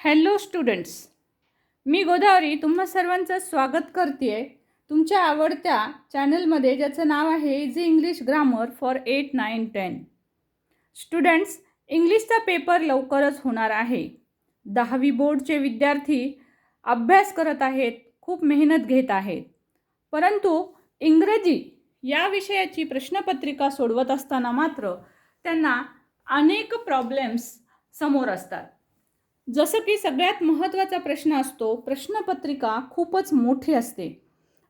Hello students मी गोदावरी तुम्हा सर्वांचं स्वागत करते आहे तुमच्या आवडत्या चॅनलमध्ये ज्याचं नाव आहे easy English grammar for eight nine ten. Students इंग्लिशचा पेपर लवकरच होणार आहे. दहावी बोर्डचे विद्यार्थी अभ्यास करत आहेत खूप मेहनत घेत आहेत. परंतु इंग्रजी या विषयाची प्रश्नपत्रिका सोडवत असताना मात्र त्यांना अनेक प्रॉब्लेम्स समोर असतात. जसं की सगळ्यात महत्त्वाचा प्रश्न असतो प्रश्नपत्रिका खूपच मोठी असते.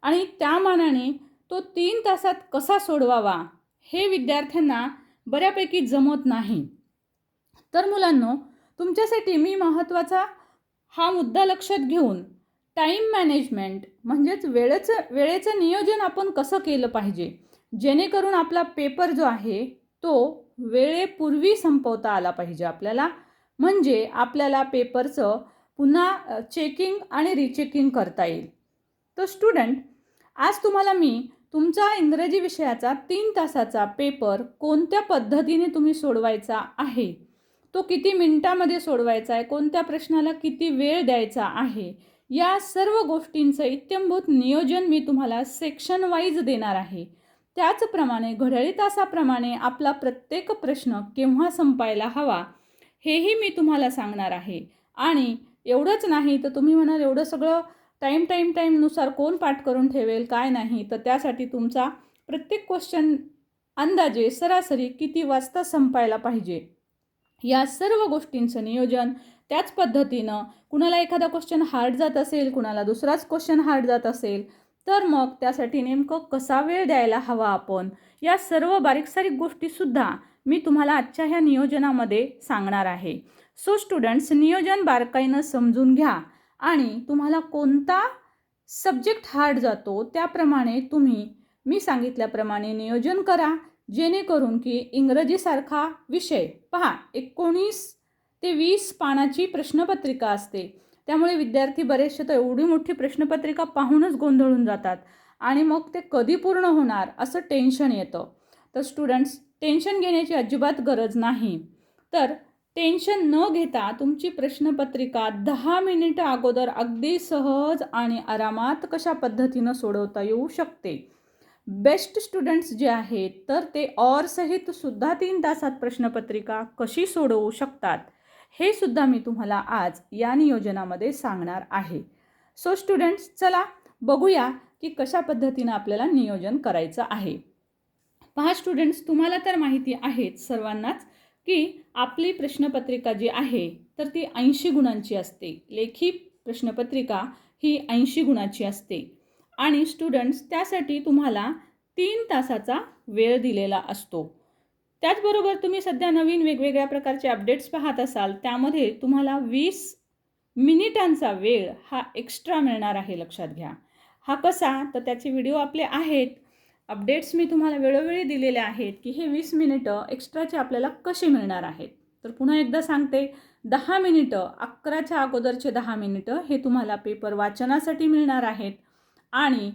आणि त्या मानाने तो तीन तासात कसा सोडवावा हे विद्यार्थ्यांना बऱ्यापैकी जमत नाही. तर मुलांनो तुमच्यासाठी मी महत्त्वाचा हा मुद्दा लक्षात घेऊन टाईम मॅनेजमेंट म्हणजेच वेळेचं वेळेचं नियोजन आपण कसं केलं पाहिजे जेणेकरून आपला पेपर जो आहे तो वेळेपूर्वी संपवता आला पाहिजे. आपल्याला म्हणजे आपल्याला पेपरचं पुन्हा चेकिंग आणि रिचेकिंग करता येईल. तर स्टुडंट आज तुम्हाला मी तुमचा इंग्रजी विषयाचा तीन तासाचा पेपर कोणत्या पद्धतीने तुम्ही सोडवायचा आहे? तो किती मिनिटामध्ये सोडवायचा आहे? कोणत्या प्रश्नाला किती वेळ द्यायचा आहे? या सर्व गोष्टींचं इत्यंभूत नियोजन मी तुम्हाला सेक्शन वाईज देणार आहे. त्याचप्रमाणे घड्याळी तासाप्रमाणे आपला प्रत्येक प्रश्न केव्हा संपायला हवा? हेही मी तुम्हाला सांगणार आहे. आणि एवढंच नाही तर तुम्ही म्हणाल एवढं सगळं टाईम टाईम टाईमनुसार कोण पाठ करून ठेवेल काय नाही? तर त्यासाठी तुमचा प्रत्येक क्वेश्चन अंदाजे सरासरी किती वाजता संपायला पाहिजे? या सर्व गोष्टींचं नियोजन त्याच पद्धतीनं कुणाला एखादा क्वेश्चन हार्ड जात असेल कुणाला दुसराच क्वेश्चन हार्ड जात असेल तर मग त्यासाठी नेमकं कसा वेळ द्यायला हवा आपण? या सर्व बारीकसारीक गोष्टीसुद्धा मी तुम्हाला आजच्या ह्या नियोजनामध्ये सांगणार आहे. सो स्टुडंट्स नियोजन बारकाईनं समजून घ्या आणि तुम्हाला कोणता सब्जेक्ट हार्ड जातो त्याप्रमाणे तुम्ही मी सांगितल्याप्रमाणे नियोजन करा जेणेकरून की इंग्रजीसारखा विषय पहा एकोणीस ते वीस पानाची प्रश्नपत्रिका असते. त्यामुळे विद्यार्थी बरेचसे तर एवढी मोठी प्रश्नपत्रिका पाहूनच गोंधळून जातात आणि मग ते कधी पूर्ण होणार असं टेन्शन येतं. तर स्टुडंट्स टेन्शन घेण्याची अजिबात गरज नाही. तर टेन्शन न घेता तुमची प्रश्नपत्रिका दहा मिनिटं अगोदर अगदी सहज आणि आरामात कशा पद्धतीनं सोडवता येऊ शकते? बेस्ट स्टुडंट्स जे आहेत तर ते ऑरसहित सुद्धा तीन तासात प्रश्नपत्रिका कशी सोडवू शकतात? हे सुद्धा मी तुम्हाला आज या नियोजनामध्ये सांगणार आहे. सो स्टुडंट्स चला बघूया की कशा पद्धतीनं आपल्याला नियोजन करायचं आहे. पहा स्टुडंट्स तुम्हाला तर माहिती आहेच सर्वांनाच की आपली प्रश्नपत्रिका जी आहे तर ती ऐंशी गुणांची असते. लेखी प्रश्नपत्रिका ही ऐंशी गुणाची असते. आणि स्टुडंट्स त्यासाठी तुम्हाला तीन तासाचा वेळ दिलेला असतो. त्याचबरोबर तुम्ही सध्या नवीन वेगवेगळ्या प्रकारचे अपडेट्स पाहत असाल त्यामध्ये तुम्हाला वीस मिनिटांचा वेळ हा एक्स्ट्रा मिळणार आहे लक्षात घ्या. हा कसा? तर त्याचे व्हिडिओ आपले आहेत. अपडेट्स मी तुम्हाला वेळोवेळी दिलेले आहेत की हे वीस मिनिटं एक्स्ट्राचे आपल्याला कसे मिळणार आहेत? तर पुन्हा एकदा सांगते दहा मिनिटं अकराच्या अगोदरचे दहा मिनिटं हे तुम्हाला पेपर वाचनासाठी मिळणार आहेत. आणि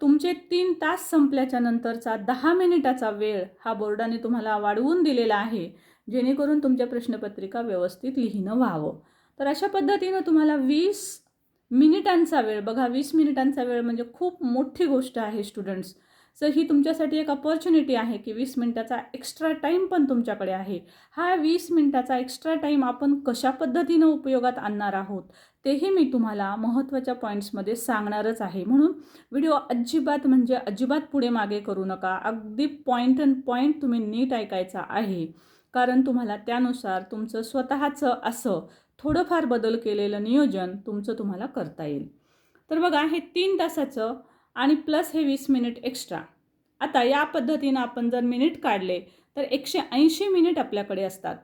तुमचे तीन तास संपल्याच्या नंतरचा दहा मिनिटाचा वेळ हा बोर्डाने तुम्हाला वाढवून दिलेला आहे जेणेकरून तुमच्या प्रश्नपत्रिका व्यवस्थित लिहिणं व्हावं. तर अशा पद्धतीनं तुम्हाला वीस मिनिटांचा वेळ बघा वीस मिनिटांचा वेळ म्हणजे खूप मोठी गोष्ट आहे स्टुडंट्स. सो ही तुमच्यासाठी एक अपॉर्च्युनिटी आहे की वीस मिनटाचा एक्स्ट्रा टाईम पण तुमच्याकडे आहे. हा वीस मिनटाचा एक्स्ट्रा टाईम आपण कशा पद्धतीनं उपयोगात आणणार आहोत तेही मी तुम्हाला महत्त्वाच्या पॉईंट्समध्ये सांगणारच आहे. म्हणून व्हिडिओ अजिबात म्हणजे अजिबात पुढे मागे करू नका. अगदी पॉईंट अँड पॉईंट तुम्ही नीट ऐकायचा आहे. कारण तुम्हाला त्यानुसार तुमचं स्वतःचं असं थोडंफार बदल केलेलं नियोजन तुमचं तुम्हाला करता येईल. तर बघा हे तीन तासाचं आणि प्लस हे वीस मिनिट एक्स्ट्रा. आता या पद्धतीनं आपण जर मिनिट काढले तर एकशे ऐंशी मिनिट आपल्याकडे असतात.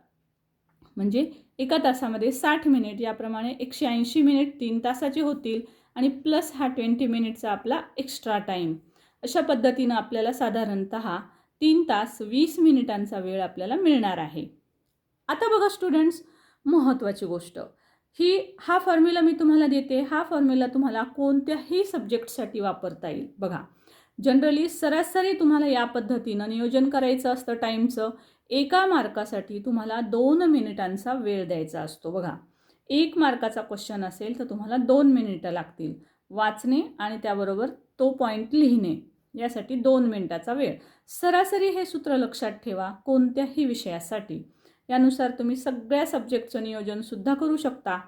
म्हणजे एका तासामध्ये साठ मिनिट याप्रमाणे एकशे ऐंशी मिनिट तीन तासाचे होतील आणि प्लस हा ट्वेंटी मिनिटचा आपला एक्स्ट्रा टाईम अशा पद्धतीनं आपल्याला साधारणत तीन तास वीस मिनिटांचा वेळ आपल्याला मिळणार आहे. आता बघा स्टुडंट्स महत्त्वाची गोष्ट. ही हा फॉर्म्युला मी तुम्हाला देते. हा फॉर्म्युला तुम्हाला कोणत्याही सब्जेक्टसाठी वापरता येईल. बघा जनरली सरासरी तुम्हाला या पद्धतीनं नियोजन करायचं असतं टाईमचं एका मार्कासाठी तुम्हाला दोन मिनिटांचा वेळ द्यायचा असतो. बघा एक मार्काचा क्वेश्चन असेल तर तुम्हाला दोन मिनिटं लागतील. वाचणे आणि त्याबरोबर तो पॉईंट लिहिणे यासाठी दोन मिनिटाचा वेळ. सरासरी हे सूत्र लक्षात ठेवा कोणत्याही विषयासाठी. यानुसार तुम्ही सगळ्या सब्जेक्टचं नियोजनसुद्धा करू शकता.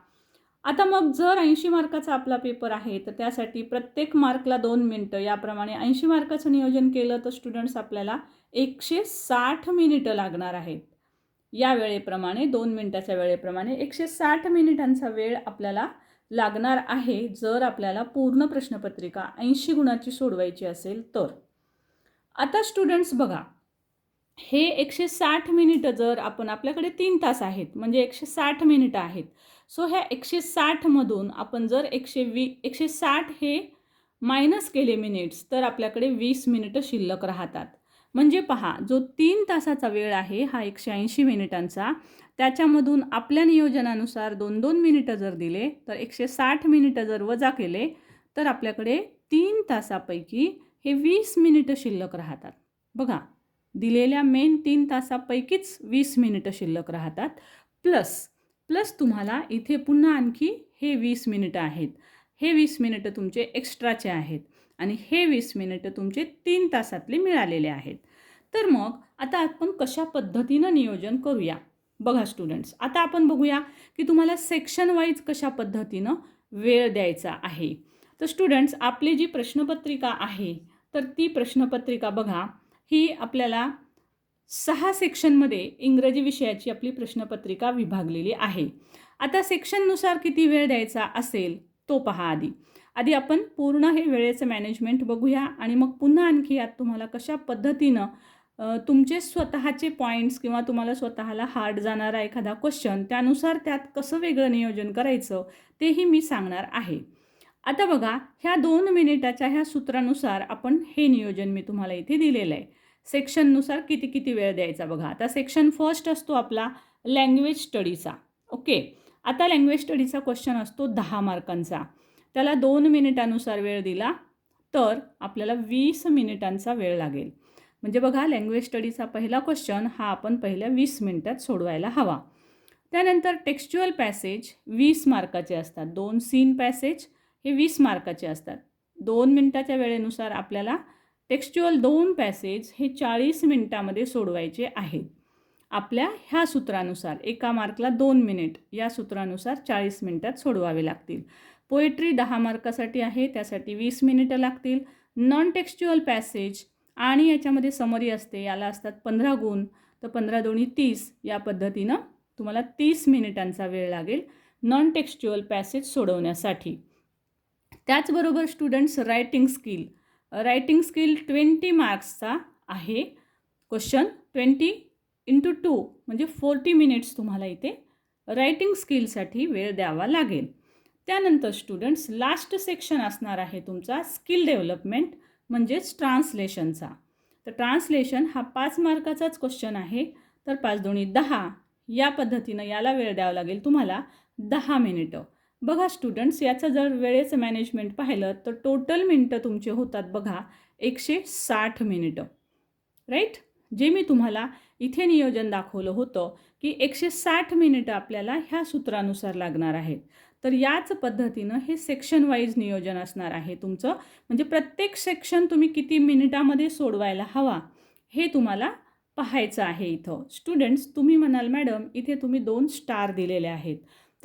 आता मग जर ऐंशी मार्काचा आपला पेपर आहे तर त्यासाठी प्रत्येक मार्कला दोन मिनटं. याप्रमाणे ऐंशी मार्काचं नियोजन केलं तर स्टुडंट्स आपल्याला एकशे साठ मिनिटं लागणार आहेत. या वेळेप्रमाणे दोन मिनिटाच्या वेळेप्रमाणे एकशे साठ मिनिटांचा वेळ आपल्याला लागणार आहे जर आपल्याला पूर्ण प्रश्नपत्रिका ऐंशी गुणाची सोडवायची असेल तर. आता स्टुडंट्स बघा. हे एकशे साठ मिनिटं जर आपण आपल्याकडे तीन तास आहेत म्हणजे एकशे साठ मिनिटं आहेत सो ह्या एकशे साठमधून आपण जर एकशे वी एकशे साठ हे मायनस केले मिनिट्स तर आपल्याकडे वीस मिनिटं शिल्लक राहतात. म्हणजे पहा जो तीन तासाचा वेळ आहे हा एकशे ऐंशी मिनिटांचा त्याच्यामधून आपल्या नियोजनानुसार दोन दोन मिनिटं जर दिले तर एकशे साठ मिनिटं जर वजा केले तर आपल्याकडे तीन तासापैकी हे वीस मिनिटं शिल्लक राहतात. बघा दिलेल्या मेन तीन तासापैकीच वीस मिनिटं शिल्लक राहतात. प्लस प्लस तुम्हाला इथे पुन्हा आणखी हे वीस मिनिटं आहेत. हे वीस मिनिटं तुमचे एक्स्ट्राचे आहेत. आणि हे वीस मिनिटं तुमचे तीन तासातले मिळालेले आहेत. तर मग आता आपण कशा पद्धतीनं नियोजन करूया? बघा स्टुडंट्स आता आपण बघूया की तुम्हाला सेक्शन वाईज कशा पद्धतीनं वेळ द्यायचा आहे. तर स्टुडंट्स आपली जी प्रश्नपत्रिका आहे तर ती प्रश्नपत्रिका बघा. ही आपल्याला सहा सेक्शनमध्ये इंग्रजी विषयाची आपली प्रश्नपत्रिका विभागलेली आहे. आता सेक्शननुसार किती वेळ द्यायचा असेल तो पहा आधी. आधी आपण पूर्ण हे वेळेचं मॅनेजमेंट बघूया आणि मग पुन्हा आणखी यात तुम्हाला कशा पद्धतीनं तुमचे स्वतःचे पॉईंट्स किंवा तुम्हाला स्वतःला हार्ड जाणारा एखादा क्वेश्चन त्यानुसार त्यात कसं वेगळं नियोजन करायचं तेही मी सांगणार आहे. आता बघा ह्या दोन मिनिटाच्या ह्या सूत्रानुसार आपण हे नियोजन मी तुम्हाला इथे दिलेलं आहे. सेक्शननुसार किती किती वेळ द्यायचा बघा. आता सेक्शन फर्स्ट असतो आपला लँग्वेज स्टडीचा. ओके? आता लँग्वेज स्टडीचा क्वेश्चन असतो दहा मार्कांचा. त्याला दोन मिनिटानुसार वेळ दिला तर आपल्याला वीस मिनिटांचा वेळ लागेल. म्हणजे बघा लँग्वेज स्टडीचा पहिला क्वेश्चन हा आपण पहिल्या वीस मिनिटात सोडवायला हवा. त्यानंतर टेक्स्च्युअल पॅसेज वीस मार्काचे असतात. दोन सीन पॅसेज हे वीस मार्काचे असतात. दोन मिनटाच्या वेळेनुसार आपल्याला टेक्स्च्युअल दोन पॅसेज हे चाळीस मिनिटामध्ये सोडवायचे आहेत. आपल्या ह्या सूत्रानुसार एका मार्कला दोन मिनिट या सूत्रानुसार चाळीस मिनिटात सोडवावे लागतील. पोएट्री दहा मार्कासाठी आहे त्यासाठी वीस मिनिटं लागतील. नॉन टेक्स्च्युअल पॅसेज आणि याच्यामध्ये समरी असते याला असतात पंधरा गुण तर पंधरा दोन्ही तीस या पद्धतीनं तुम्हाला तीस मिनिटांचा वेळ लागेल नॉन टेक्स्च्युअल पॅसेज सोडवण्यासाठी. त्याचबरोबर students writing skill writing skill twenty मार्क्सचा आहे. क्वेश्चन ट्वेंटी इंटू टू म्हणजे फोर्टी मिनिट्स तुम्हाला इथे रायटिंग स्किलसाठी वेळ द्यावा लागेल. त्यानंतर स्टुडंट्स लास्ट सेक्शन असणार आहे तुमचा स्किल डेव्हलपमेंट म्हणजेच ट्रान्सलेशनचा. तर ट्रान्सलेशन हा पाच मार्काचाच क्वेश्चन आहे. तर पाच दोन्ही दहा या पद्धतीनं याला वेळ द्यावा लागेल तुम्हाला दहा मिनिटं. बघा स्टुडंट्स याचं जर वेळेचं मॅनेजमेंट पाहिलं तर टोटल मिनटं तुमचे होतात बघा एकशे साठ मिनिटं राईट जे मी तुम्हाला इथे नियोजन दाखवलं होतं की एकशे साठ मिनिटं आपल्याला ह्या सूत्रानुसार लागणार आहेत. तर याच पद्धतीनं हे सेक्शन वाईज नियोजन असणार आहे तुमचं. म्हणजे प्रत्येक सेक्शन तुम्ही किती मिनिटामध्ये सोडवायला हवा हे तुम्हाला पाहायचं आहे इथं. स्टुडंट्स तुम्ही म्हणाल मॅडम इथे तुम्ही दोन स्टार दिलेले आहेत.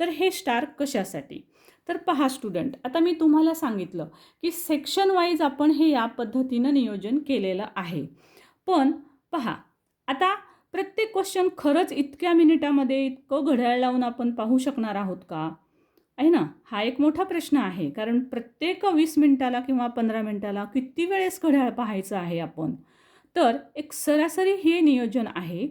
तर हे स्टार कशासाठी? तर पहा स्टुडंट आता मी तुम्हाला सांगितलं की सेक्शन वाईज आपण हे या पद्धतीनं नियोजन केलेलं आहे. पण पहा आता प्रत्येक क्वेश्चन खरंच इतक्या मिनिटामध्ये इतकं घड्याळ लावून आपण पाहू शकणार आहोत का? आहे ना? हा एक मोठा प्रश्न आहे कारण प्रत्येक वीस मिनिटाला किंवा पंधरा मिनिटाला किती वेळेस घड्याळ पाहायचं आहे आपण? तर एक सरासरी हे नियोजन आहे.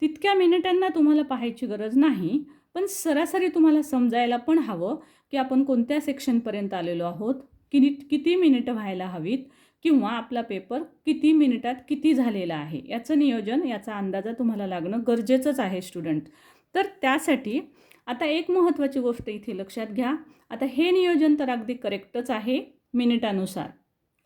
तितक्या मिनिटांना तुम्हाला पाहायची गरज नाही. पण सरासरी तुम्हाला समजायला पण हवं की आपण कोणत्या सेक्शनपर्यंत आलेलो आहोत किती किती मिनिटं व्हायला हवीत किंवा आपला पेपर किती मिनिटात किती झालेला आहे. याचं नियोजन याचा अंदाजा तुम्हाला लागणं गरजेचंच आहे स्टुडंट तर त्यासाठी आता एक महत्त्वाची गोष्ट इथे लक्षात घ्या. आता हे नियोजन तर अगदी करेक्टच आहे मिनिटानुसार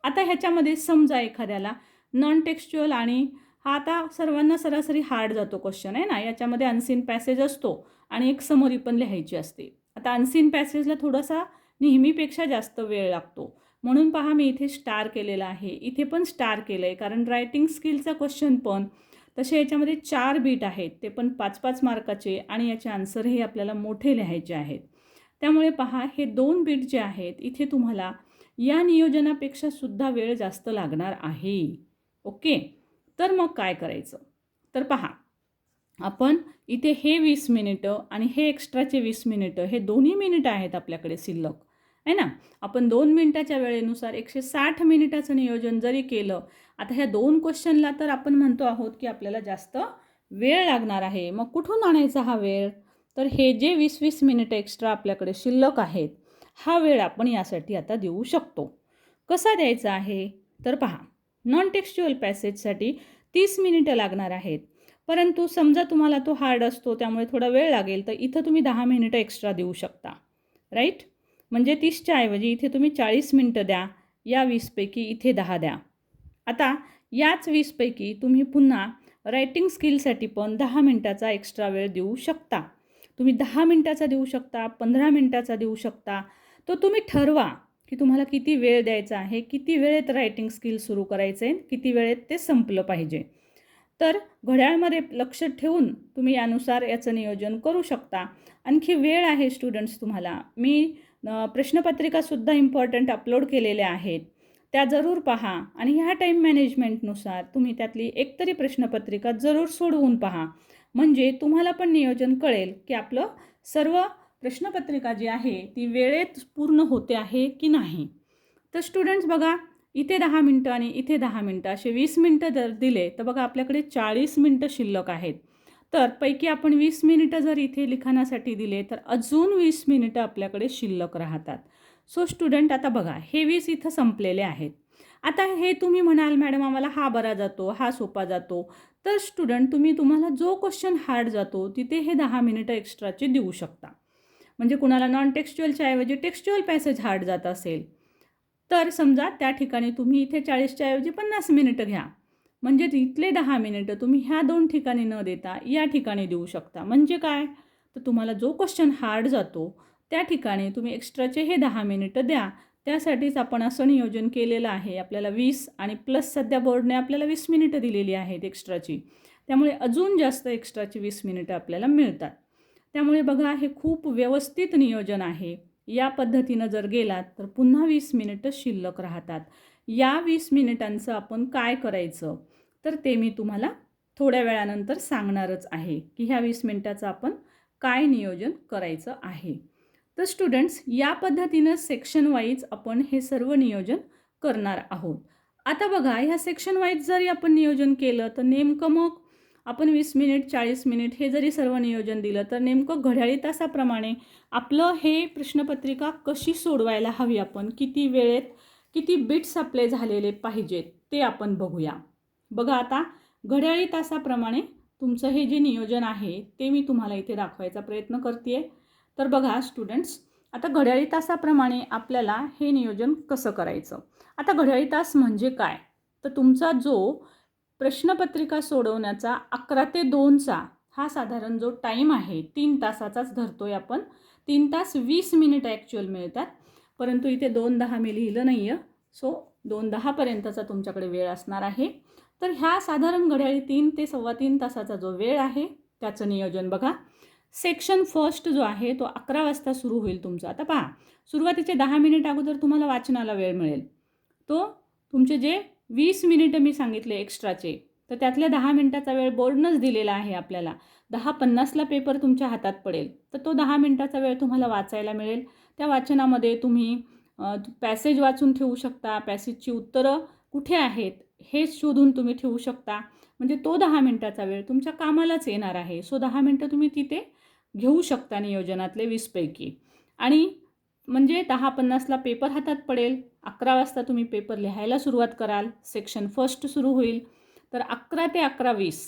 आता ह्याच्यामध्ये समजा एखाद्याला नॉन टेक्स्च्युअल आणि हा आता सर्वांना सरासरी हार्ड जातो क्वेश्चन आहे ना? याच्यामध्ये अनसीन पॅसेज असतो आणि एक समरी पण लिहायची असते. आता अनसीन पॅसेजला थोडासा नेहमीपेक्षा जास्त वेळ लागतो. म्हणून पहा मी इथे स्टार केलेला आहे. इथे पण स्टार केलं आहे कारण रायटिंग स्किलचा क्वेश्चन पण. तसे याच्यामध्ये चार बीट आहेत ते पण पाच पाच मार्काचे आणि याचे आन्सरही आपल्याला मोठे लिहायचे आहेत. त्यामुळे पहा हे दोन बीट जे आहेत इथे तुम्हाला या नियोजनापेक्षा सुद्धा वेळ जास्त लागणार आहे. ओके? तर मग काय करायचं? तर पहा आपण इथे हे वीस मिनिटं आणि हे एक्स्ट्राचे वीस मिनिटं हे दोन्ही मिनिटं आहेत आपल्याकडे शिल्लक आहे ना? आपण दोन मिनिटाच्या वेळेनुसार एकशे साठ मिनिटाचं नियोजन जरी केलं आता ह्या दोन क्वेश्चनला तर आपण म्हणतो आहोत की आपल्याला जास्त वेळ लागणार आहे. मग कुठून आणायचा हा वेळ? तर हे जे वीस वीस मिनिटं एक्स्ट्रा आपल्याकडे शिल्लक आहेत हा वेळ आपण यासाठी आता देऊ शकतो. कसा द्यायचा आहे? तर पहा नॉन टेक्स्च्युअल पॅसेजसाठी तीस मिनिटं लागणार आहेत. परंतु समजा तुम्हाला तो हार्ड असतो त्यामुळे थोडा वेळ लागेल तर इथं तुम्ही दहा मिनिटं एक्स्ट्रा देऊ शकता. राईट म्हणजे तीसच्या ऐवजी इथे तुम्ही चाळीस मिनटं द्या या वीसपैकी इथे दहा द्या. आता याच वीसपैकी तुम्ही पुन्हा रायटिंग स्किलसाठी पण दहा मिनटाचा एक्स्ट्रा वेळ देऊ शकता. तुम्ही दहा मिनटाचा देऊ शकता पंधरा मिनटाचा देऊ शकता. तो तुम्ही ठरवा. की तुम्हाला किती वेळ द्यायचा आहे किती वेळेत रायटिंग स्किल सुरू करायचं आहे किती वेळेत ते संपलं पाहिजे. तर घड्याळमध्ये लक्ष ठेवून तुम्ही यानुसार याचं नियोजन करू शकता. आणखी वेळ आहे स्टुडंट्स तुम्हाला. मी प्रश्नपत्रिकासुद्धा इम्पॉर्टंट अपलोड केलेल्या आहेत. त्या जरूर पहा आणि ह्या टाईम मॅनेजमेंटनुसार तुम्ही त्यातली एकतरी प्रश्नपत्रिका जरूर सोडवून पहा. म्हणजे तुम्हाला पण नियोजन कळेल की आपलं सर्व प्रश्नपत्रिका जी आहे ती वेळेत पूर्ण होते आहे की नाही? तर स्टुडंट्स बघा इथे दहा मिनटं आणि इथे दहा मिनटं असे वीस मिनटं जर दिले तर बघा आपल्याकडे चाळीस मिनटं शिल्लक आहेत. तर पैकी आपण वीस मिनिटं जर इथे लिखाणासाठी दिले तर अजून वीस मिनिटं आपल्याकडे शिल्लक राहतात. सो स्टुडंट आता बघा हे वीस इथं संपलेले आहेत. आता हे तुम्ही म्हणाल मॅडम आम्हाला हा बरा जातो हा सोपा जातो. तर स्टुडंट तुम्ही तुम्हाला जो क्वेश्चन हार्ड जातो तिथे हे दहा मिनिटं एक्स्ट्राचे देऊ शकता. म्हणजे कुणाला नॉन टेक्स्च्युअलच्या ऐवजी टेक्स्च्युअल पॅसेज हार्ड जात असेल तर समजा त्या ठिकाणी तुम्ही इथे चाळीसच्या ऐवजी पन्नास मिनिटं घ्या. म्हणजे इथले दहा मिनिटं तुम्ही ह्या दोन ठिकाणी न देता या ठिकाणी देऊ शकता. म्हणजे काय? तर तुम्हाला जो क्वेश्चन हार्ड जातो त्या ठिकाणी तुम्ही एक्स्ट्राचे हे दहा मिनिटं द्या. त्यासाठीच आपण असं नियोजन केलेलं आहे. आपल्याला वीस आणि प्लस सध्या बोर्डने आपल्याला वीस मिनिटं दिलेली आहेत एक्स्ट्राची त्यामुळे अजून जास्त एक्स्ट्राची वीस मिनिटं आपल्याला मिळतात. त्यामुळे बघा हे खूप व्यवस्थित नियोजन आहे. या पद्धतीनं जर गेलात तर पुन्हा वीस मिनिटं शिल्लक राहतात. या वीस मिनिटांचं आपण काय करायचं? तर ते मी तुम्हाला थोड्या वेळानंतर सांगणारच आहे की ह्या वीस मिनिटाचं आपण काय नियोजन करायचं आहे. तर स्टुडंट्स या पद्धतीनं सेक्शन वाईज आपण हे सर्व नियोजन करणार आहोत. आता बघा ह्या सेक्शन वाईज जरी आपण नियोजन केलं तर नेमकं मग आपण वीस मिनिट चाळीस मिनिट हे जरी सर्व नियोजन दिलं तर नेमकं घड्याळी तासाप्रमाणे आपलं हे प्रश्नपत्रिका कशी सोडवायला हवी आपण? किती वेळेत किती बिट्स आपले झालेले पाहिजेत ते आपण बघूया. बघा आता घड्याळी तासाप्रमाणे तुमचं हे जे नियोजन आहे ते मी तुम्हाला इथे दाखवायचा प्रयत्न करते तर बघा स्टुडंट्स आता घड्याळी तासाप्रमाणे आपल्याला हे नियोजन कसं करायचं? आता घड्याळी तास म्हणजे काय? तर तुमचा जो प्रश्नपत्रिका सोडवण्याचा अकरा ते दोनचा हा साधारण जो टाईम आहे तीन तासाचाच धरतोय आपण. तीन तास वीस मिनिट ॲक्च्युअल मिळतात. परंतु इथे दोन दहा मी लिहिलं नाही आहे सो दोन दहापर्यंतचा तुमच्याकडे वेळ असणार आहे. तर ह्या साधारण घड्याळी तीन ते सव्वा तीन तासाचा जो वेळ आहे त्याचं नियोजन बघा. सेक्शन फर्स्ट जो आहे तो अकरा वाजता सुरू होईल तुमचा. आता पहा सुरुवातीचे दहा मिनिट अगोदर तुम्हाला वाचनाला वेळ मिळेल. तो तुमचे जे वीस मिनिटं मी सांगितले एक्स्ट्राचे. तर त्यातल्या दहा मिनिटाचा वेळ बोर्डनंच दिलेला आहे आपल्याला. दहा पन्नासला पेपर तुमच्या हातात पडेल. तर तो दहा मिनिटाचा वेळ तुम्हाला वाचायला मिळेल. त्या वाचनामध्ये तुम्ही पॅसेज वाचून ठेवू शकता. पॅसेजची उत्तरं कुठे आहेत हे शोधून तुम्ही ठेवू शकता. म्हणजे तो दहा मिनटाचा वेळ तुमच्या कामालाच येणार आहे. सो दहा मिनटं तुम्ही तिथे घेऊ शकता नियोजनातले वीसपैकी. आणि म्हणजे दहा पन्नासला पेपर हातात पडेल अकरा वाजता तुम्ही पेपर लिहायला सुरुवात कराल सेक्शन फर्स्ट सुरू होईल. तर अकरा ते अकरा वीस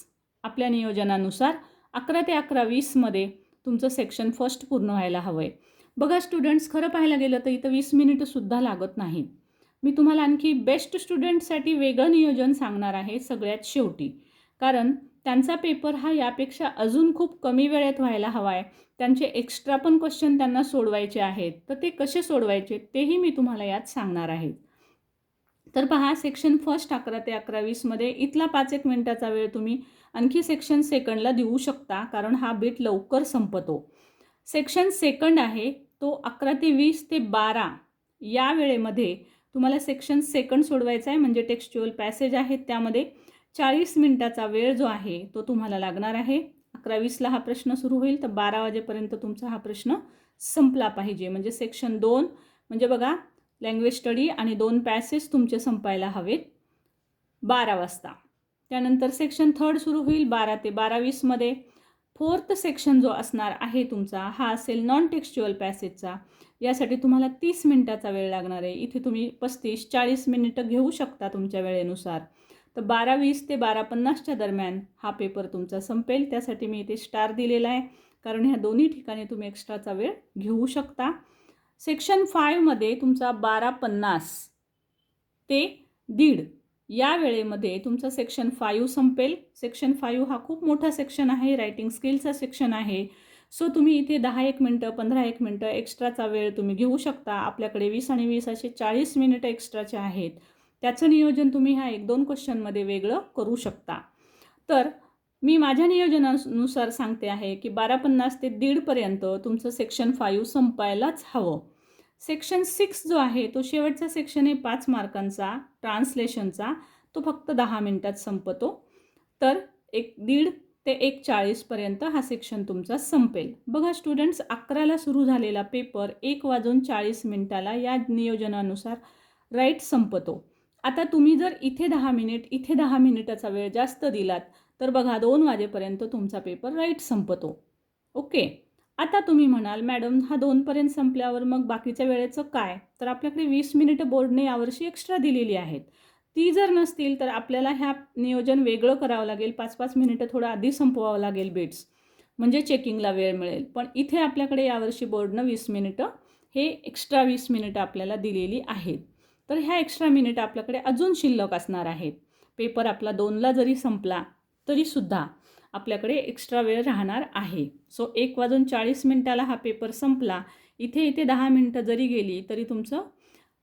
आपल्या नियोजनानुसार अकरा ते अकरा वीसमध्ये तुमचं सेक्शन फर्स्ट पूर्ण व्हायला हवं आहे बघा स्टुडंट्स खरं पाहायला गेलं तर इथं वीस मिनिटंसुद्धा लागत नाहीत. मी तुम्हाला आणखी बेस्ट स्टुडंटसाठी वेगळं नियोजन सांगणार आहे सगळ्यात शेवटी. कारण त्यांचा पेपर हा यापेक्षा अजून खूप कमी वेळेत व्हायला हवा आहे त्यांचे एक्स्ट्रा पण क्वेश्चन त्यांना सोडवायचे आहेत. तर ते कसे सोडवायचे तेही मी तुम्हाला यात सांगणार आहे. तर पहा सेक्शन फर्स्ट अकरा ते अकरा वीसमध्ये इथला पाच एक मिनटाचा वेळ तुम्ही आणखी सेक्शन सेकंडला देऊ शकता कारण हा बीट लवकर संपतो. सेक्शन सेकंड आहे तो अकरा ते वीस ते बारा या वेळेमध्ये तुम्हाला सेक्शन सेकंड सोडवायचा आहे म्हणजे टेक्स्च्युअल पॅसेज आहेत त्यामध्ये. चाळीस मिनिटाचा वेळ जो आहे तो तुम्हाला लागणार आहे. अकरा वीसला हा प्रश्न सुरू होईल तर बारा वाजेपर्यंत तुमचा हा प्रश्न संपला पाहिजे. म्हणजे सेक्शन दोन म्हणजे बघा लँग्वेज स्टडी आणि दोन पॅसेज तुमचे संपायला हवेत. बारा वाजता. त्यानंतर सेक्शन थर्ड सुरू होईल बारा ते बारा वीसमध्ये फोर्थ सेक्शन जो असणार आहे तुमचा हा असेल नॉन टेक्स्च्युअल पॅसेजचा यासाठी तुम्हाला तीस मिनिटाचा वेळ लागणार आहे. इथे तुम्ही पस्तीस चाळीस मिनिटं घेऊ शकता तुमच्या वेळेनुसार. तर बारा वीस ते बारा पन्नासच्या दरम्यान हा पेपर तुमचा संपेल. त्यासाठी मी इथे स्टार दिलेला आहे. कारण ह्या दोन्ही ठिकाणी तुम्ही एक्स्ट्राचा वेळ घेऊ शकता. सेक्शन फायमध्ये तुमचा बारा पन्नास ते दीड या वेळेमध्ये तुमचं सेक्शन फायू संपेल. सेक्शन फायू हा खूप मोठा सेक्शन आहे. रायटिंग स्किलचा सेक्शन आहे. सो तुम्ही इथे दहा एक मिनटं पंधरा एक मिनटं एक्स्ट्राचा वेळ तुम्ही घेऊ शकता. आपल्याकडे वीस आणि वीस असे चाळीस मिनिटं एक्स्ट्राचे आहेत. त्याचं नियोजन तुम्ही ह्या एक दोन क्वेश्चनमध्ये वेगळं करू शकता. तर मी माझ्या नियोजनानुसार सांगते आहे की बारा पन्नास ते दीडपर्यंत तुमचं सेक्शन फाईव्ह संपायलाच हवं. सेक्शन सिक्स जो आहे तो शेवटचा सेक्शन आहे पाच मार्कांचा ट्रान्सलेशनचा तो फक्त दहा मिनटात संपतो. तर एक दीड ते एक चाळीसपर्यंत हा सेक्शन तुमचा संपेल. बघा स्टुडंट्स अकराला सुरू झालेला पेपर एक वाजून चाळीस मिनिटाला या नियोजनानुसार राईट संपतो. आता तुम्ही जर इथे दहा मिनिट इथे दहा मिनिटाचा वेळ जास्त दिलात तर बघा दोन वाजेपर्यंत तुमचा पेपर राईट संपतो. ओके? आता तुम्ही म्हणाल मॅडम हा दोनपर्यंत संपल्यावर मग बाकीच्या वेळेचं काय? तर आपल्याकडे वीस मिनिटं बोर्डने यावर्षी एक्स्ट्रा दिलेली आहेत. ती जर नसतील तर आपल्याला ह्या नियोजन वेगळं करावं लागेल. पाच पाच मिनिटं थोडं आधी संपवावं लागेल बेट्स म्हणजे चेकिंगला वेळ मिळेल. पण इथे आपल्याकडे यावर्षी बोर्डनं वीस मिनिटं हे एक्स्ट्रा वीस मिनिटं आपल्याला दिलेली आहेत. तर ह्या एक्स्ट्रा मिनिट आपल्याकडे अजून शिल्लक असणार आहेत. पेपर आपला दोनला जरी संपला तरीसुद्धा आपल्याकडे एक्स्ट्रा वेळ राहणार आहे. सो एक वाजून चाळीस मिनटाला हा पेपर संपला. इथे इथे दहा मिनटं जरी गेली तरी तुमचं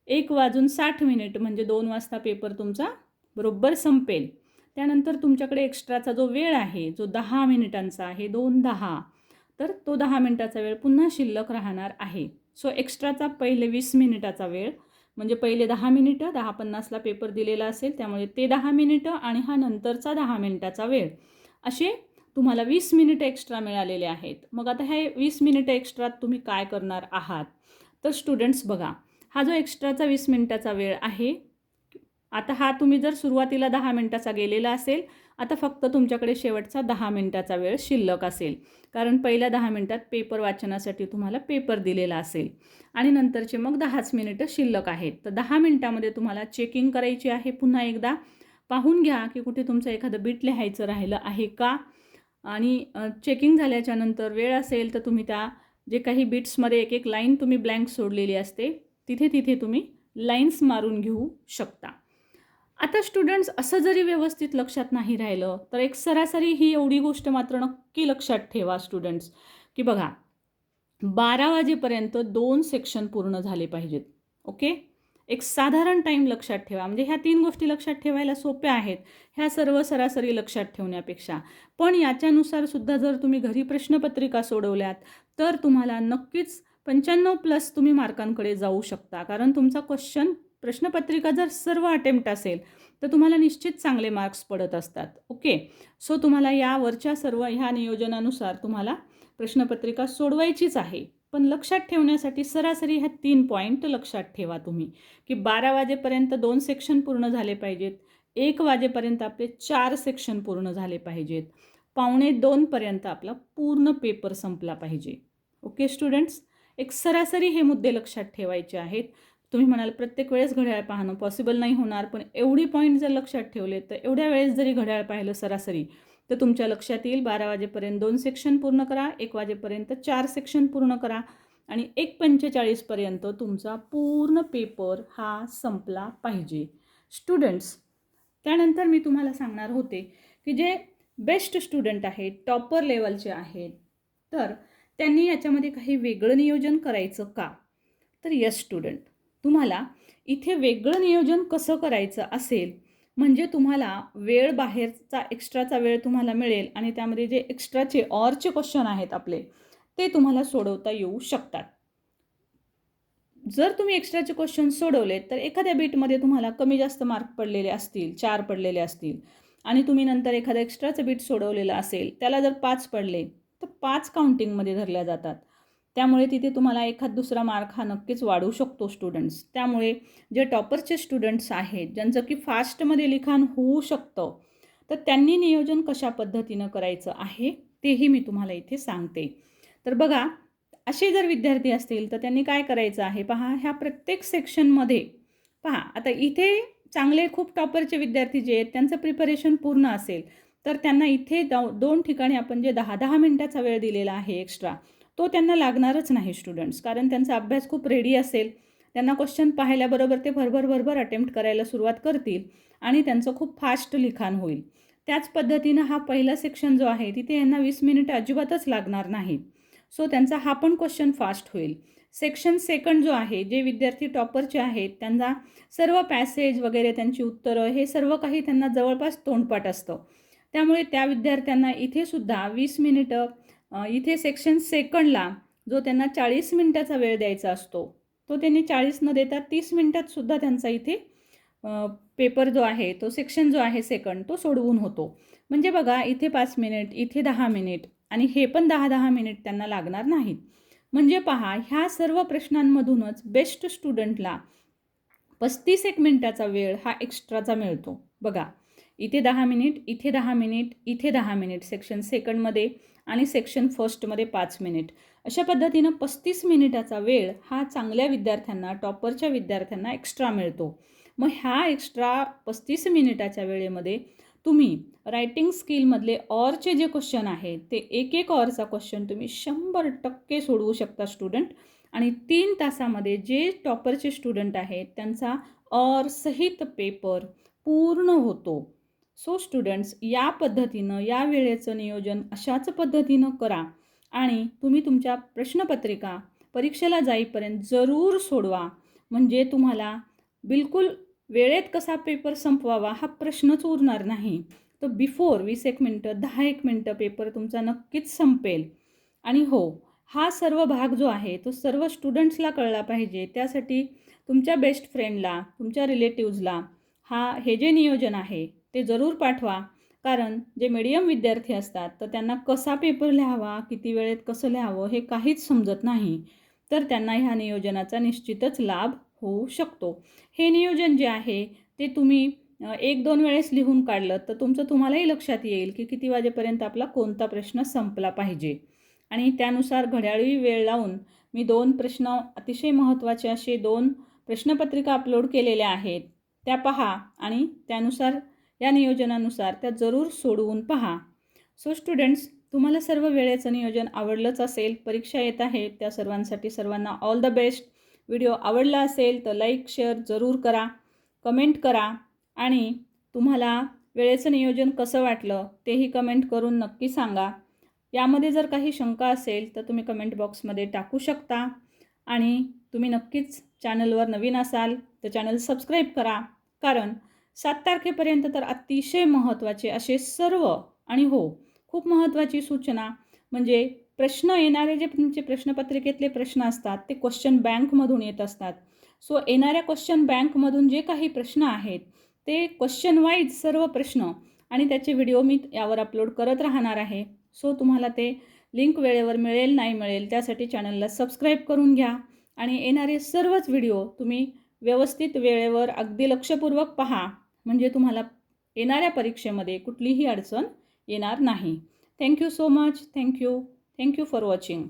एक वाजून साठ मिनिट म्हणजे दोन वाजता पेपर तुमचा बरोबर संपेल. त्यानंतर तुमच्याकडे एक्स्ट्राचा जो वेळ आहे जो दहा मिनिटांचा आहे दोन दहा तर तो दहा मिनिटाचा वेळ पुन्हा शिल्लक राहणार आहे. सो एक्स्ट्राचा पहिले वीस मिनिटाचा वेळ म्हणजे पहिले दहा मिनिटं दहा पन्नासला पेपर दिलेला असेल त्यामुळे ते दहा मिनिटं आणि हा नंतरचा दहा मिनिटाचा वेळ. असे तुम्हाला वीस मिनिटं एक्स्ट्रा मिळालेले आहेत. मग आता हे वीस मिनिटं एक्स्ट्रा तुम्ही काय करणार आहात? तर स्टुडंट्स बघा हा जो एक्स्ट्राचा वीस मिनिटाचा वेळ आहे आता हा तुम्ही जर सुरुवातीला दहा मिनिटाचा गेलेला असेल आता फक्त तुमच्याकडे शेवटचा दहा मिनटाचा वेळ शिल्लक असेल. कारण पहिल्या दहा मिनटात पेपर वाचनासाठी तुम्हाला पेपर दिलेला असेल. आणि नंतरचे मग दहाच मिनिटं शिल्लक आहेत. तर दहा मिनटामध्ये तुम्हाला चेकिंग करायची आहे पुन्हा एकदा. पाहून घ्या की कुठे तुमचं एखादं बीट लिहायचं राहिलं आहे का? आणि चेकिंग झाल्याच्यानंतर वेळ असेल तर तुम्ही त्या जे काही बीट्समध्ये एक एक लाईन तुम्ही ब्लँक सोडलेली असते तिथे तिथे तुम्ही लाईन्स मारून घेऊ शकता. आता स्टुडंट्स असं जरी व्यवस्थित लक्षात नाही राहिलं तर एक सरासरी ही एवढी गोष्ट मात्र नक्की लक्षात ठेवा स्टुडंट्स की बघा बारा वाजेपर्यंत दोन सेक्शन पूर्ण झाले पाहिजेत. ओके एक साधारण टाईम लक्षात ठेवा. म्हणजे ह्या तीन गोष्टी लक्षात ठेवायला सोप्या आहेत. ह्या सर्व सरासरी लक्षात ठेवण्यापेक्षा. पण याच्यानुसार सुद्धा जर तुम्ही घरी प्रश्नपत्रिका सोडवल्यात तर तुम्हाला नक्कीच पंच्याण्णव प्लस तुम्ही मार्कांकडे जाऊ शकता. कारण तुमचा क्वेश्चन प्रश्नपत्रिका जर सर्व अटेम्प्ट असेल तर तुम्हाला निश्चित चांगले मार्क्स पडत असतात. ओके सो तुम्हाला यावरच्या सर्व ह्या नियोजनानुसार तुम्हाला प्रश्नपत्रिका सोडवायचीच आहे. पण लक्षात ठेवण्यासाठी सरासरी ह्या तीन पॉईंट लक्षात ठेवा तुम्ही. की बारा वाजेपर्यंत दोन सेक्शन पूर्ण झाले पाहिजेत. एक वाजेपर्यंत आपले चार सेक्शन पूर्ण झाले पाहिजेत. पावणे दोनपर्यंत आपला पूर्ण पेपर संपला पाहिजे. ओके स्टुडंट्स एक सरासरी हे मुद्दे लक्षात ठेवायचे आहेत. तुम्ही म्हणाल प्रत्येक वेळेस घड्याळ पाहणं पॉसिबल नाही होणार पण एवढी पॉईंट जर लक्षात ठेवले तर एवढ्या वेळेस जरी घड्याळ पाहिलं सरासरी तर तुमच्या लक्षात येईल बारा वाजेपर्यंत दोन सेक्शन पूर्ण करा एक वाजेपर्यंत चार सेक्शन पूर्ण करा आणि एक पंचेचाळीसपर्यंत तुमचा पूर्ण पेपर हा संपला पाहिजे. स्टुडंट्स त्यानंतर मी तुम्हाला सांगणार होते की जे बेस्ट स्टुडंट आहेत टॉपर लेवलचे आहेत तर त्यांनी याच्यामध्ये काही वेगळं नियोजन करायचं का? तर यस स्टुडंट तुम्हाला इथे वेगळं नियोजन कसं करायचं असेल म्हणजे तुम्हाला वेळ बाहेरचा एक्स्ट्राचा वेळ तुम्हाला मिळेल आणि त्यामध्ये जे एक्स्ट्राचे ऑरचे क्वेश्चन आहेत आपले ते तुम्हाला सोडवता येऊ शकतात. जर तुम्ही एक्स्ट्राचे क्वेश्चन सोडवले तर एखाद्या बीटमध्ये तुम्हाला कमी जास्त मार्क पडलेले असतील चार पडलेले असतील आणि तुम्ही नंतर एखादा एक्स्ट्राचं बीट सोडवलेलं असेल त्याला जर पाच पडले तर पाच काउंटिंगमध्ये धरल्या जातात. त्यामुळे तिथे तुम्हाला एखाद दुसरा मार्क हा नक्कीच वाढू शकतो स्टुडंट्स त्यामुळे जे टॉपरचे स्टुडंट्स आहेत ज्यांचं की फास्टमध्ये लिखाण होऊ शकतं तर त्यांनी नियोजन कशा पद्धतीनं करायचं आहे तेही मी तुम्हाला इथे सांगते. तर बघा असे जर विद्यार्थी असतील तर त्यांनी काय करायचं आहे पहा ह्या प्रत्येक सेक्शनमध्ये पहा आता इथे चांगले खूप टॉपरचे विद्यार्थी जे आहेत त्यांचं प्रिपरेशन पूर्ण असेल तर त्यांना इथे दो दोन ठिकाणी आपण जे दहा दहा मिनटाचा वेळ दिलेला आहे एक्स्ट्रा तो त्यांना लागणारच नाही स्टुडंट्स कारण त्यांचा अभ्यास खूप रेडी असेल. त्यांना क्वेश्चन पाहिल्याबरोबर ते भरभर भरभर अटेम्प्ट करायला सुरुवात करतील आणि त्यांचं खूप फास्ट लिखाण होईल. त्याच पद्धतीनं हा पहिला सेक्शन जो आहे तिथे यांना वीस मिनिट अजिबातच लागणार नाहीत सो त्यांचा हा पण क्वेश्चन फास्ट होईल. सेक्शन सेकंड जो आहे जे विद्यार्थी टॉपरचे आहेत त्यांना सर्व पॅसेज वगैरे त्यांची उत्तरं हे सर्व काही त्यांना जवळपास तोंडपाठ असतं. त्यामुळे त्या विद्यार्थ्यांना इथे सुद्धा वीस मिनिटं इथे सेक्शन सेकंडला जो त्यांना चाळीस मिनिटाचा वेळ द्यायचा असतो तो त्यांनी चाळीस न देता तीस मिनिटात सुद्धा त्यांचा इथे पेपर जो आहे तो सेक्शन जो आहे सेकंड तो सोडवून होतो. म्हणजे बघा इथे पाच मिनिट इथे दहा मिनिट आणि हे पण दहा दहा मिनिट त्यांना लागणार नाहीत. म्हणजे पहा ह्या सर्व प्रश्नांमधूनच बेस्ट स्टुडंटला पस्तीस एक मिनिटाचा वेळ हा एक्स्ट्राचा मिळतो. बघा इथे दहा मिनिट इथे दहा मिनिट इथे दहा मिनिट सेक्शन सेकंडमध्ये आणि सेक्शन फर्स्टमध्ये पाच मिनिट अशा पद्धतीनं पस्तीस मिनिटाचा वेळ हा चांगल्या विद्यार्थ्यांना टॉपरच्या विद्यार्थ्यांना एक्स्ट्रा मिळतो. मग ह्या एक्स्ट्रा पस्तीस मिनिटाच्या वेळेमध्ये तुम्ही रायटिंग स्किलमधले ऑरचे जे क्वेश्चन आहेत ते एक एक ऑरचा क्वेश्चन तुम्ही शंभर टक्के सोडवू शकता स्टुडंट आणि तीन तासामध्ये जे टॉपरचे स्टुडंट आहेत त्यांचा ऑर सहित पेपर पूर्ण होतो. सो स्टुडंट्स या पद्धतीनं या वेळेचं नियोजन अशाच पद्धतीनं करा. आणि तुम्ही तुमच्या प्रश्नपत्रिका परीक्षेला जाईपर्यंत जरूर सोडवा. म्हणजे तुम्हाला बिलकुल वेळेत कसा पेपर संपवावा हा प्रश्नच उरणार नाही. तर बिफोर वीस एक मिनटं दहा एक मिनटं पेपर तुमचा नक्कीच संपेल. आणि हो हा सर्व भाग जो आहे तो सर्व स्टुडंट्सला कळला पाहिजे. त्यासाठी तुमच्या बेस्ट फ्रेंडला तुमच्या रिलेटिव्जला हा हे जे नियोजन आहे ते जरूर पाठवा. कारण जे मीडियम विद्यार्थी असतात तर त्यांना कसा पेपर लिहावा किती वेळेत कसं लिहावं हे काहीच समजत नाही. तर त्यांना ह्या नियोजनाचा निश्चितच लाभ होऊ शकतो. हे नियोजन जे आहे ते तुम्ही एक दोन वेळेस लिहून काढलं तर तुमचं तुम्हालाही लक्षात येईल की किती वाजेपर्यंत आपला कोणता प्रश्न संपला पाहिजे. आणि त्यानुसार घड्याळी वेळ लावून मी दोन प्रश्न अतिशय महत्त्वाचे असे दोन प्रश्नपत्रिका अपलोड केलेल्या आहेत. त्या पहा आणि त्यानुसार या नियोजनानुसार त्या जरूर सोडवून पहा. सो स्टुडंट्स तुम्हाला सर्व वेळेचं नियोजन आवडलंच असेल परीक्षा येत आहे त्या सर्वांसाठी सर्वांना ऑल द बेस्ट व्हिडिओ आवडला असेल तर लाईक शेअर जरूर करा कमेंट करा आणि तुम्हाला वेळेचं नियोजन कसं वाटलं तेही कमेंट करून नक्की सांगा. यामध्ये जर काही शंका असेल तर तुम्ही कमेंट बॉक्समध्ये टाकू शकता आणि तुम्ही नक्कीच चॅनलवर नवीन असाल तर चॅनल सबस्क्राईब करा. कारण सात तारखेपर्यंत तर अतिशय महत्त्वाचे असे सर्व आणि हो खूप महत्त्वाची सूचना. म्हणजे प्रश्न येणारे जे तुमचे प्रश्नपत्रिकेतले प्रश्न असतात ते क्वेश्चन बँकमधून येत असतात. सो येणाऱ्या क्वेश्चन बँकमधून जे काही प्रश्न आहेत ते क्वेश्चन वाईज सर्व प्रश्न आणि त्याचे व्हिडिओ मी यावर अपलोड करत राहणार आहे. सो तुम्हाला ते लिंक वेळेवर मिळेल नाही मिळेल त्यासाठी चॅनलला सबस्क्राईब करून घ्या. आणि येणारे सर्वच व्हिडिओ तुम्ही व्यवस्थित वेळेवर अगदी लक्षपूर्वक पहा. म्हणजे तुम्हाला येणाऱ्या परीक्षेमध्ये कुठलीही अडचण येणार नाही. Thank you so much thank you thank you for watching.